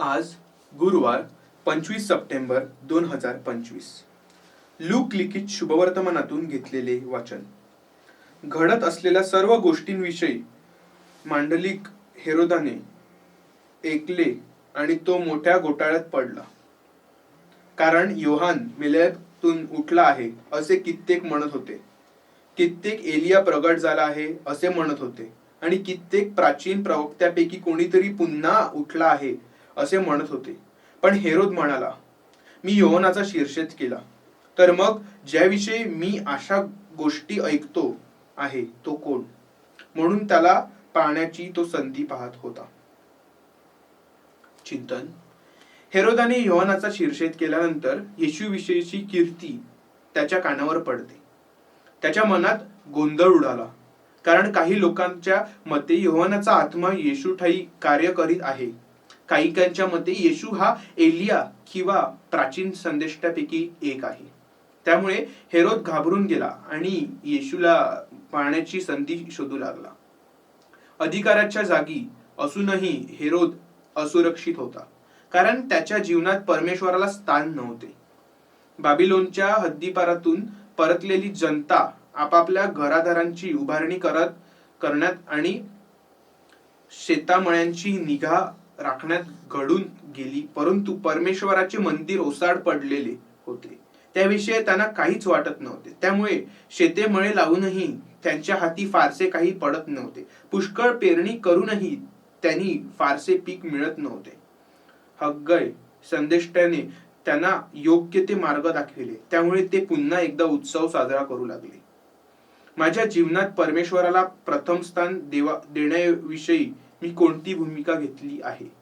आज गुरुवार पंचवीस सप्टेंबर दोन हजार पंचवीस. लूक लिखित शुभवर्तमानातून घेतलेले वाचन. घडत असलेल्या सर्व गोष्टींविषयी मांडलिक हेरोदाने ऐकले आणि तो मोठ्या घोटाळ्यात पडला. कारण योहान मिलेतून उठला आहे असे कित्येक म्हणत होते. कित्येक एलिया प्रगट झाला आहे असे म्हणत होते. आणि कित्येक प्राचीन प्रवक्त्यापैकी कोणीतरी पुन्हा उठला आहे असे म्हणत होते. पण हेरोद म्हणाला मी योहनाचा शीर्षेत केला. तर मग ज्याविषयी मी अशा गोष्टी ऐकतो आहे तो कोण म्हणून त्याला पाहण्याची तो संधी पाहत होता. चिंतन. हेरोदाने योहानाचा शीर्षेद केल्यानंतर येशूविषयीची कीर्ती त्याच्या कानावर पडते. त्याच्या मनात गोंधळ उडाला. कारण काही लोकांच्या मते योहानाचा आत्मा येशू ठाई कार्य करीत आहे. काहीकांच्या मते येशू हा एलिया किंवा प्राचीन संदेष्टापैकी एक आहे. त्यामुळे हेरोद घाबरून गेला आणि येशूला पाहण्याची संधी शोधू लागला. अधिकाराच्या जागी असूनही हेरोद असुरक्षित होता कारण त्याच्या जीवनात परमेश्वराला स्थान नव्हते. बाबिलोनच्या हद्दीपारातून परतलेली जनता आपापल्या घरादारांची उभारणी करत करण्यात आणि शेतामळ्यांची निगा राखण्यात घडून गेली परंतु परमेश्वराचे मंदिर ओसाड पडलेले होते. त्याविषयी त्यांना काहीच वाटत नव्हते. त्यामुळे शेतेमळे लावूनही त्यांच्या हाती फारसे काही पडत नव्हते. पुष्कळ पेरणी करूनही त्यांनी फारसे पीक मिळत नव्हते. हग्गय संदेष्टाने त्यांना योग्य ते मार्ग दाखविले. त्यामुळे ते पुन्हा एकदा उत्सव साजरा करू लागले. माझ्या जीवनात परमेश्वराला प्रथम स्थान देवा देण्याविषयी मी कोणती भूमिका घेतली आहे?